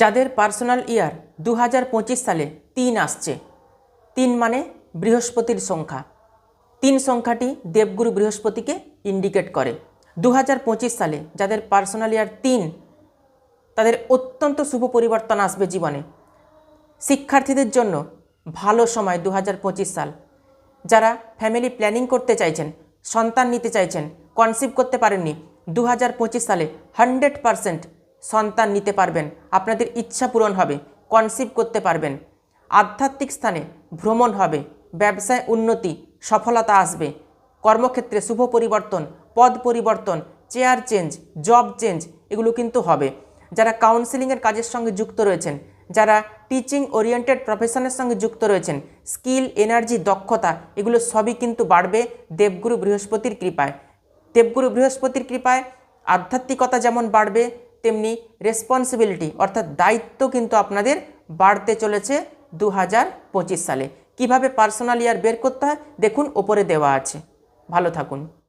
যাদের পার্সোনাল ইয়ার দু হাজার পঁচিশ সালে তিন আসছে। তিন মানে বৃহস্পতির সংখ্যা। তিন সংখ্যাটি দেবগুরু বৃহস্পতিকে ইন্ডিকেট করে। দু হাজার পঁচিশ সালে যাদের পার্সোনাল ইয়ার তিন, তাদের অত্যন্ত শুভ পরিবর্তন আসবে জীবনে। শিক্ষার্থীদের জন্য ভালো সময় দু হাজার পঁচিশ সাল। যারা ফ্যামিলি প্ল্যানিং করতে চাইছেন, সন্তান নিতে চাইছেন কনসিভ করতে পারেননি দু হাজার পঁচিশ সালে হান্ড্রেড সন্তান নিতে পারবেন, আপনাদের ইচ্ছা পূরণ হবে কনসিভ করতে পারবেন। আধ্যাত্মিক স্থানে ভ্রমণ হবে, ব্যবসায় উন্নতি, সফলতা আসবে। কর্মক্ষেত্রে শুভ পরিবর্তন, পদ পরিবর্তন চেয়ার চেঞ্জ জব চেঞ্জ এগুলো কিন্তু হবে। যারা কাউন্সেলিংয়ের কাজের সঙ্গে যুক্ত রয়েছেন, যারা টিচিং ওরিয়েন্টেড প্রফেশনের সঙ্গে যুক্ত রয়েছেন স্কিল এনার্জি দক্ষতা, এগুলো সবই কিন্তু বাড়বে দেবগুরু বৃহস্পতির কৃপায়। দেবগুরু বৃহস্পতির কৃপায় আধ্যাত্মিকতা যেমন বাড়বে তেমনি রেসপন্সিবিলিটি অর্থাৎ দায়িত্ব কিন্তু আপনাদের বাড়তে চলেছে দু হাজার পঁচিশ সালে। কীভাবে পার্সোনাল ইয়ার বের করতে হয়? দেখুন, ওপরে দেওয়া আছে। ভালো থাকুন।